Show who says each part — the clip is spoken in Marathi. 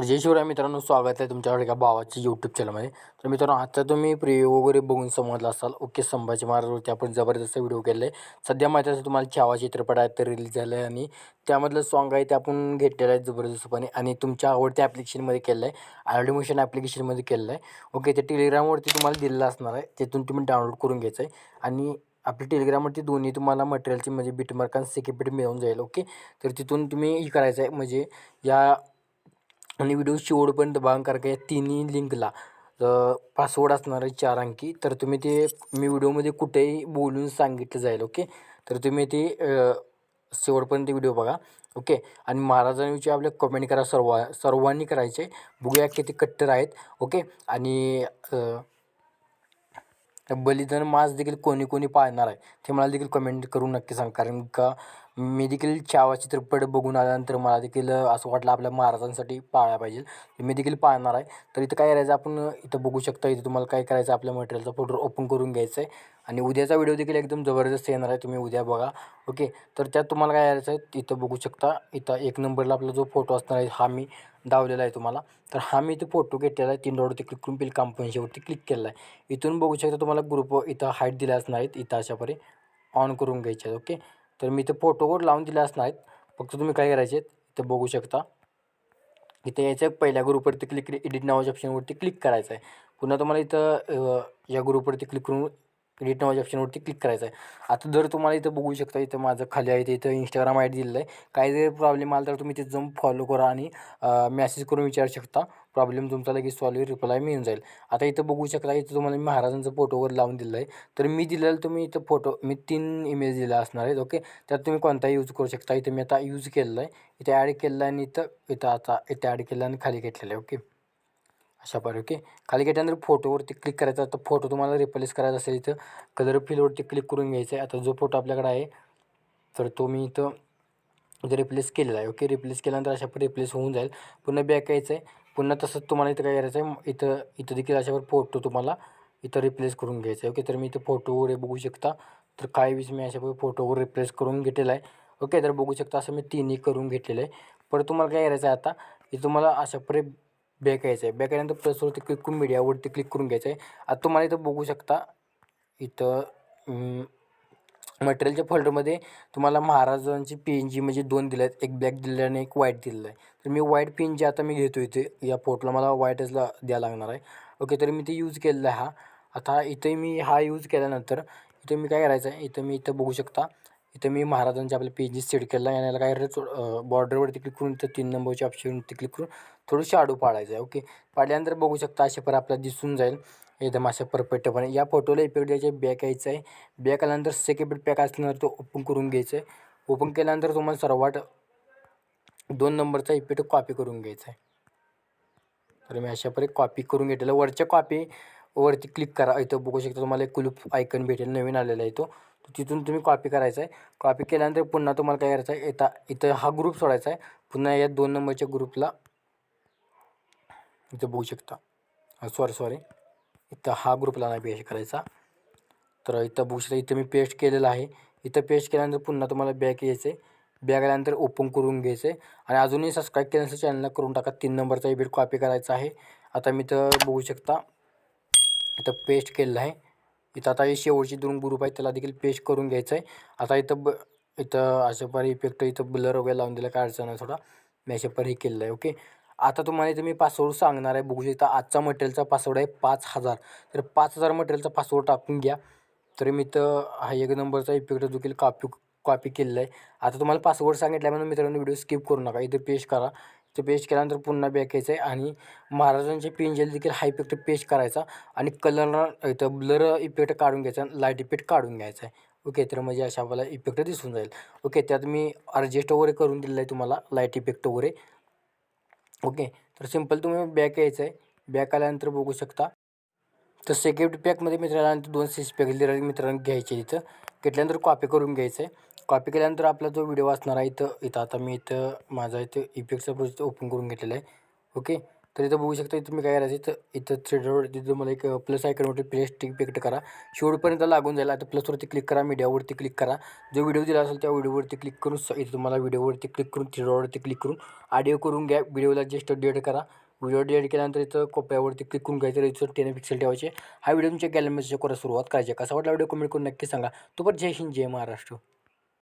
Speaker 1: तर जय शिवराय मित्रांनो स्वागत आहे तुमच्याकडे एका भावाच्या यूट्यूब चॅनलमध्ये तर मित्रांनो आजचा तुम्ही प्रिव्ह्यू वगैरे बघून समजला असाल ओके संभाजी महाराजवरती आपण जबरदस्त व्हिडिओ केले आहे. सध्या माहिती असेल तुम्हाला छावा चित्रपट आहे तर रिलीज झालं आहे आणि त्यामधलं सॉन्ग आहे ते आपण घेतलेलं आहे जबरदस्तपणे आणि तुमच्या आवडत्या ॲप्लिकेशनमध्ये केलं आहे. ॲडमिशन ॲप्लिकेशनमध्ये केलेलं आहे. ओके ते टेलिग्रामवरती तुम्हाला दिलेलं असणार आहे. तिथून तुम्ही डाउनलोड करून घ्यायचं आहे. आणि आपल्या टेलिग्रामवरती दोन्ही तुम्हाला मटेरियलची म्हणजे बिटमार्क आणि सिकेपीट मिळून जाईल ओके? तर तिथून तुम्ही हे करायचं आहे. म्हणजे या आणि व्हिडिओ शेवटपर्यंत बघा कारण का या तिन्ही लिंकला पासवर्ड असणार आहे चार अंकी. तर तुम्ही ते मी व्हिडिओमध्ये कुठेही बोलून सांगितलं जाईल ओके? तर तुम्ही ते शेवटपर्यंत व्हिडिओ बघा ओके? आणि महाराजांविषयी आपल्या कमेंट करा सर्व सर्वांनी करायचे बघूया किती कट्टर आहेत ओके? आणि बलिदान मास देखील कोणी कोणी पाळणार आहे ते मला देखील कमेंट करून नक्की सांग. कारण का मी देखील छावा चित्रपट बघून आल्यानंतर मला देखील असं वाटलं आपल्या महाराजांसाठी पाळायला पाहिजे. मी देखील पाळणार आहे. तर इथं काय करायचं आपण इथं बघू शकता इथं तुम्हाला काय करायचं आपल्या मटेरियलचा फोटो ओपन करून घ्यायचं आहे. आणि उद्याचा व्हिडिओ देखील एकदम जबरदस्त येणार आहे तुम्ही उद्या बघा. ओके तर त्यात तुम्हाला काय करायचं आहे इथं बघू शकता इथं एक नंबरला आपला जो फोटो असणार आहे हा मी दावलेला आहे तुम्हाला. तर हा मी इथं फोटो घेतलेला आहे तीन डॉटवरती क्लिक करून बिल कंपनीच्यावरती क्लिक केलेला आहे. इथून बघू शकता तुम्हाला ग्रुप इथं हाईट दिल्या असणार आहेत इथं अशापरी ऑन करून घ्यायचे आहेत. ओके तर मी इथं फोटोवर लावून दिले असणार आहेत फक्त तुम्ही काय करायचे इथं बघू शकता. इथे यायचं आहे पहिल्या ग्रुपवरती क्लिक एडिट नावाच्या ऑप्शनवरती क्लिक करायचं आहे. पुन्हा तुम्हाला इथं या ग्रुपवरती क्लिक करून एडिट नावाच्या ऑप्शनवरती क्लिक करायचं आहे. आता जर तुम्हाला इथं बघू शकता इथं माझं खाली आहे इथं इंस्टाग्राम आय डी दिलेलं आहे. काही जर प्रॉब्लेम आला तर तुम्ही तिथं जाऊन फॉलो करा आणि मॅसेज करून विचारू शकता. प्रॉब्लेम तुमचा लगेच सॉल्व रिप्लाय मिळून जाईल. आता इथं बघू शकता इथं तुम्हाला मी महाराजांचा फोटोवर लावून दिलं आहे तर मी दिलेलं तुम्ही इथं फोटो मी तीन इमेज दिला असणार आहेत ओके त्यात तुम्ही कोणताही यूज करू शकता. इथं मी आता यूज केलेलं आहे. इथे ॲड केलं आहे आणि इथं इथं आता इथं ॲड केलं आणि खाली घेतलेलं आहे ओके अशा पाहिजे ओके खाली घेतल्यानंतर फोटोवरती क्लिक करायचा. तर फोटो तुम्हाला रिप्लेस करायचा असेल इथं कलर फिलवरती क्लिक करून घ्यायचं आहे. आता जो फोटो आपल्याकडे आहे तर तो मी इथं इथं रिप्लेस केलेला आहे ओके रिप्लेस केल्यानंतर अशा पण रिप्लेस होऊन जाईल. पुन्हा बॅक यायचं आहे. पुन्हा तसंच तुम्हाला इथं काय करायचं आहे इथं इथं देखील अशावर फोटो तुम्हाला इथं रिप्लेस करून घ्यायचं आहे. ओके तर मी इथं फोटो वगैरे बघू शकता. तर काही वीस मी अशा फोटोवर रिप्लेस करून घेतलेला आहे. ओके तर बघू शकता असं मी तिन्ही करून घेतलेलं आहे. परत तुम्हाला काय करायचं आहे आता इथं तुम्हाला अशा प्रकारे बॅक यायचं आहे. बॅक आल्यानंतर प्लसवरती क्लिक करून मीडियावरती क्लिक करून घ्यायचं आहे. आता तुम्हाला इथं बघू शकता इथं मटेरियलच्या फोल्डरमध्ये तुम्हाला महाराजांची पी एन जी म्हणजे दोन दिले आहेत एक ब्लॅक दिलेला आहे आणि एक व्हाईट दिलेला आहे. तर मी व्हाईट पी एन जी आता मी घेतो इथे या फोटोला मला व्हाईटच ला द्यावं लागणार आहे. ओके तर मी ते यूज केलेला आहे हा. आता इथे मी हा यूज केल्यानंतर इथे मी काय करायचं आहे? इथं मी इथं बघू शकता. इथं मी महाराजांच्या आपल्या जी सेट केलं आहे. आणि याला काय करायचं बॉर्डरवरती क्लिक करून इथं तीन नंबरच्या ऑप्शनवरती क्लिक करून थोडं शाडू पाडायचं आहे. ओके पाडल्यानंतर बघू शकता असे पर आपल्याला दिसून जाईल. एकदम अशा परफेक्टपणे या फोटोला इफेक्ट द्यायचे बॅक यायचं आहे बॅक आल्यानंतर सेकंड पॅक असल्यानंतर तो ओपन करून घ्यायचं आहे ओपन केल्यानंतर तुम्हाला सर्वात दोन नंबरचा इफेक्ट कॉपी करून घ्यायचा आहे तर मी अशा प्रकारे कॉपी करून घेतलेलं. वरच्या कॉपी वरती क्लिक करा. इथं बघू शकता तुम्हाला एक कुलूप आयकन भेटेल. नवीन आलेला आहे तो. तिथून तुम्ही कॉपी करायचा आहे कॉपी केल्यानंतर पुन्हा तुम्हाला काय करायचं आहे येता इथं हा ग्रुप सोडायचा आहे पुन्हा या दोन नंबरच्या ग्रुपला इथं बघू शकता. Ah, सॉरी सॉरी इथं हा ग्रुपला नाही पेस्ट करायचा. तर इथं बघू शकता इथं मी पेस्ट केलेलं आहे. इथं पेस्ट केल्यानंतर पुन्हा तुम्हाला बॅक यायचं आहे बॅग आल्यानंतर ओपन करून घ्यायचं आहे आणि अजूनही सबस्क्राईब केल्यानंतर चॅनलला करून टाका. तीन नंबरचा इबेट कॉपी करायचा आहे. आता मी इथं बघू शकता. इथं पेस्ट केलेलं आहे. इथं आता हे शेवटचे दोन ग्रुप आहेत. त्याला देखील पेस्ट करून घ्यायचं आहे आता इथं ब इथं अशा पर इफेक्ट इथं ब्लर वगैरे लावून दिला. काय अडचण आहे थोडा मी अशा पर हे केलेलं आहे. ओके आता तुम्हाला इथं मी पासवर्ड सांगणार आहे. बघू शकता आजचा मटेरियलचा पासवर्ड आहे पाच हजार. तर पाच हजार मटेरियलचा पासवर्ड टाकून घ्या. तर मी तर हा एक नंबरचा इफेक्ट देखील कॉपी कॉपी केलेला आहे. आता तुम्हाला पासवर्ड सांगितला म्हणून मित्रांनो व्हिडिओ स्किप करू नका. इथं पेश करा. इथे पेश केल्यानंतर पुन्हा बॅक यायचं आहे आणि महाराजांचे पिंजेल देखील हा इफेक्ट पेश करायचा आणि कलर इथं ब्लर इफेक्ट काढून घ्यायचा लाइट इफेक्ट काढून घ्यायचा आहे. ओके तर म्हणजे अशा आपल्याला इफेक्ट दिसून जाईल. ओके त्यात मी अर्जेस्ट वगैरे करून दिलेलं आहे तुम्हाला लाइट इफेक्ट वगैरे. ओके तर सिंपल तुम्ही बॅक यायचं आहे बॅक आल्यानंतर बघू शकता. तर सेकंड पॅकमध्ये मित्रांनो दोन सीस पॅक दिलेले मित्रांनो घ्यायचे इथं. घेतल्यानंतर कॉपी करून घ्यायचं आहे कॉपी केल्यानंतर आपला जो व्हिडिओ असणार आहे इथं इथं आता मी इथं माझा इथं इफेक्टचा प्रोजेक्ट ओपन करून घेतलेला आहे. ओके? तर इथं बघू शकता तुम्ही काय करायचं इथं इथं थ्रेडरवर तिथं मला एक प्लस आयकॉनवरती प्लेस टिक पेक्ट करा. शेवटपर्यंत लागून जाईल आता प्लसवरती क्लिक करा मीडियावरती क्लिक करा. जो व्हिडिओ दिला असेल त्या व्हिडिओवरती क्लिक करून स इथं तुम्हाला व्हिडिओवरती क्लिक करून थ्रेडरवरती क्लिक करून ऑडिओ करून घ्या. व्हिडिओला जस्ट डिलीट करा. व्हिडिओ डिलीट केल्यानंतर इथं कोपऱ्यावरती क्लिक करून घ्यायचं इथं टेन पिक्सेल ठेवायचे. हा व्हिडिओ तुमच्या गॅलरीमध्ये करा सुरुवात. करायची कसा वाटला व्हिडिओ कमेंट करून नक्की सांगा. तो पण जय हिंद जय महाराष्ट्र.